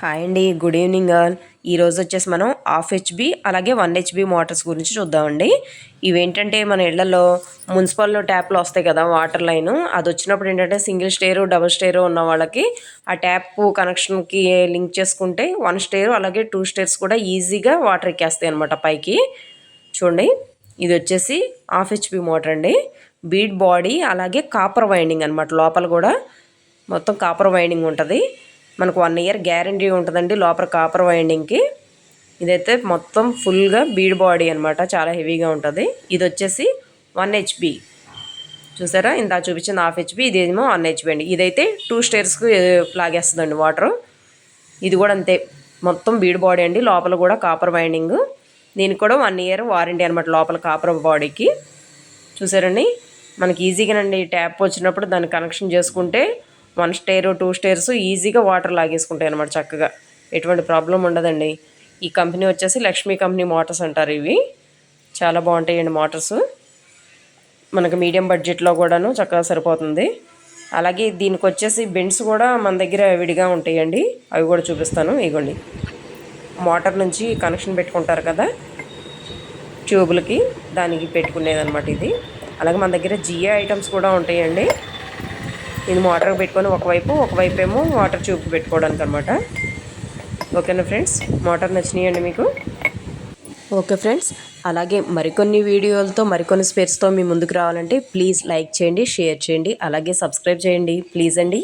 Hi అండి good evening all. ఈరోజు వచ్చేసి మనం హాఫ్ హెచ్బి అలాగే వన్ హెచ్బి మోటార్స్ గురించి చూద్దామండి. ఇవేంటంటే మన ఇళ్ళలో మున్సిపల్లో ట్యాప్లు వస్తాయి కదా వాటర్ లైన్. అది వచ్చినప్పుడు ఏంటంటే సింగిల్ స్టేరు డబుల్ స్టేరు ఉన్న వాళ్ళకి ఆ ట్యాప్ కనెక్షన్కి లింక్ చేసుకుంటే వన్ స్టేరు అలాగే టూ స్టేర్స్ కూడా ఈజీగా వాటర్ ఎక్కేస్తాయి అనమాట పైకి. చూడండి ఇది వచ్చేసి హాఫ్ హెచ్బి మోటార్ అండి. బీడ్ బాడీ అలాగే కాపర్ వైండింగ్ అనమాట లోపల కూడా. మొత్తం కాపర్ వైండింగ్ ఉంటుంది. మనకు వన్ ఇయర్ గ్యారంటీ ఉంటుందండి లోపల కాపర్ వైండింగ్కి ఇదైతే మొత్తం ఫుల్గా బీడ్ బాడీ అనమాట చాలా హెవీగా ఉంటుంది. ఇది వచ్చేసి వన్ హెచ్పి చూసారా? ఇంత చూపించింది హాఫ్ హెచ్పి ఇదేమో వన్ హెచ్పి అండి. ఇదైతే టూ స్టేర్స్కి లాగేస్తుందండి వాటరు ఇది కూడా అంతే మొత్తం బీడ్ బాడీ అండి. లోపల కూడా కాపర్ వైండింగ్ దీనికి కూడా వన్ ఇయర్ వారంటీ అనమాట లోపల కాపర్ బాడీకి చూసారండి? మనకి ఈజీగానండి ట్యాప్ వచ్చినప్పుడు దాన్ని కనెక్షన్ చేసుకుంటే వన్ స్టేర్ టూ స్టేర్స్ ఈజీగా వాటర్ లాగేసుకుంటాయి అనమాట చక్కగా. ఎటువంటి ప్రాబ్లం ఉండదండి. ఈ కంపెనీ వచ్చేసి లక్ష్మీ కంపెనీ మోటార్స్ అంటారు ఇవి. చాలా బాగుంటాయండి మోటార్స్. మనకు మీడియం బడ్జెట్లో కూడాను చక్కగా సరిపోతుంది. అలాగే దీనికి వచ్చేసి బెండ్స్ కూడా మన దగ్గర విడిగా ఉంటాయండి. అవి కూడా చూపిస్తాను ఇగోండి. మోటార్ నుంచి కనెక్షన్ పెట్టుకుంటారు కదా ట్యూబులకి దానికి పెట్టుకునేది అనమాట ఇది. అలాగే మన దగ్గర జిఏ ఐటమ్స్ కూడా ఉంటాయండి. ఇది మోటార్ పెట్టుకొని ఒకవైపు ఒకవైపు ఏమో వాటర్ చూపు పెట్టుకోవడానికి అనమాట ఓకేనా ఫ్రెండ్స్? మోటార్ నచ్చినాయండి మీకు? ఓకే ఫ్రెండ్స్ అలాగే మరికొన్ని వీడియోలతో మరికొన్ని స్పేర్స్తో మీ ముందుకు రావాలంటే ప్లీజ్ లైక్ చేయండి షేర్ చేయండి అలాగే సబ్స్క్రైబ్ చేయండి. ప్లీజ్ అండి.